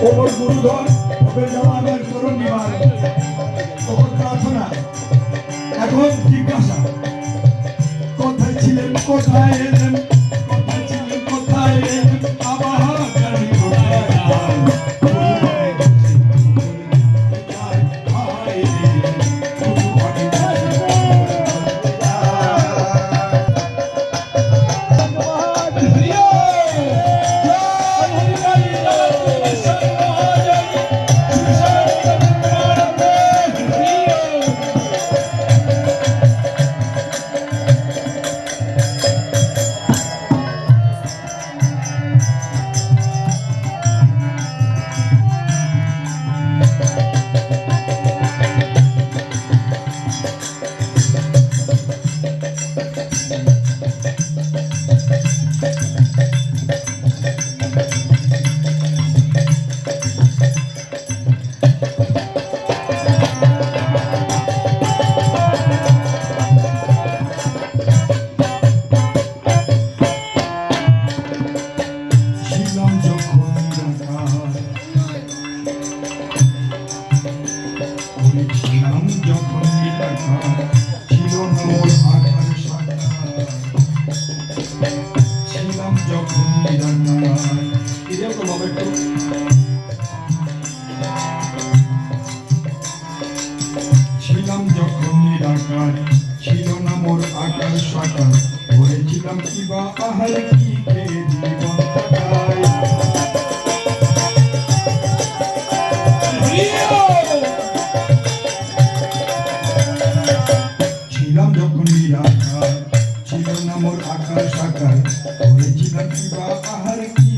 ওপর গুরুধর ওপর যাওয়া আমার চরণ নিবার ওপর প্রার্থনা এখন জিজ্ঞাসা কোথায় ছিলেন কোথায় বাবা একটু ছিলাম যখন নিরাকার, ছিল না মোর আকার সাকার। করেছিলাম কি বা আহার, কি খেয়ে জীবন ছিলাম যখন ছিল না মোর আকার সাকার। করেছিলাম কি বা আহার, কি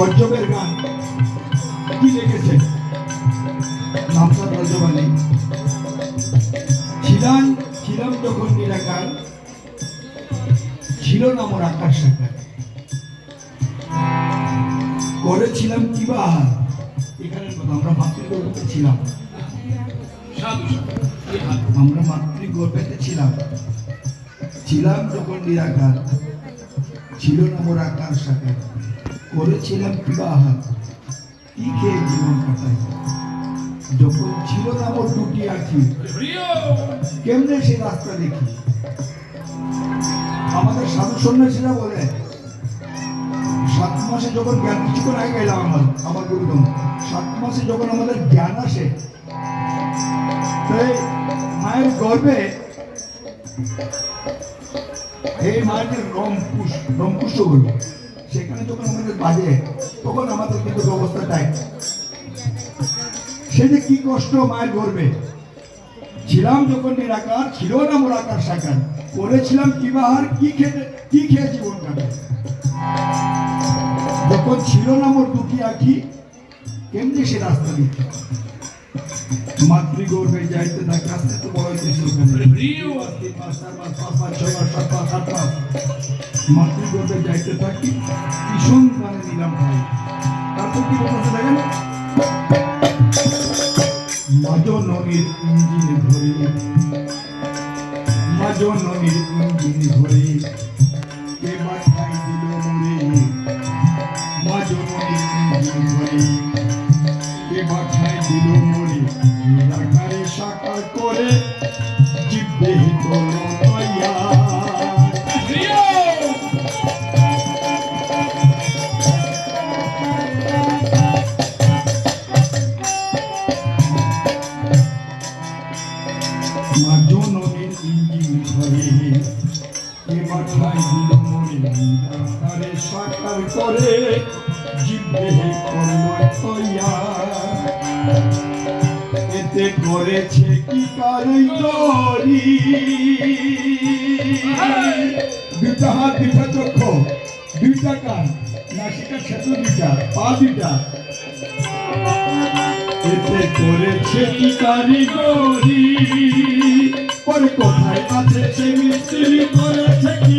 রজ্জবের গান। কি লিখেছে নামটা রজ্জবাণী ছিলাম ছিলাম যখন নিরাকার, ছিল না আমার আকাশ সাকার করেছিলাম কি বা? কথা আমরা মাতৃগর্ভে ছিলাম। আমরা মাতৃগর্ভেতে ছিলাম। ছিলাম যখন নিরাকার, ছিল না মোর আকার। সাকার করেছিলাম বিবাহ কি খেয়ে জীবন কাটাই। যখন ছিল না মোর দুটি আখি, কেমনে সে রাস্তা দেখি? আমাদের সাধু সন্ন্যাসীরা বলে, সাত মাসে যখন জ্ঞান কিছুক্ষণ আগে গেলাম আমার আমার গুরুদম সাত মাসে যখন আমাদের জ্ঞান আসে, তাই মায়ের গর্বে এই মায়ের রংকুশ রংকুশ হলো সেখানে যখন আমাদের বাজে, তখন আমাদের কিন্তু অবস্থা টাইট সে যে কি কষ্ট মায়ের গর্বে। ছিলাম যখন নিরাকার, ছিল না মোর আকার সাকার। করেছিলাম কি বাহার, কি খেতে, কি খেয়ে জীবন কাটে যখন ছিল না মোর দুটি আখি, কেমনি সে রাস্তা দিচ্ছে মাতৃগর্ভে যাইতে থাকে আস্তে তো বড় চার পাঁচ ছয় সাত আট। মাতৃগর্ভে যাইতে থাকি ভীষণ প্রাণে নিলাম ভাই তারপর কি বলতেছে দেখেন? ইঞ্জিন ধরে। ইঞ্জিন ধরে। কে মাথায় দিল মা ইঞ্জিন ধরে। এ মাথায় তারে সাকার করে। জিব্বে করল তৈয়া এতে করেছে কি কারিগরি দুটা হাত দুটা চক্ষু দুইটা কান, নাসিকা ক্ষেত্র দুইটা, পা দুইটা। এতে করেছে কি কারিগরি পরে কোথায় আছে সে মিস্ত্রি করেছে কি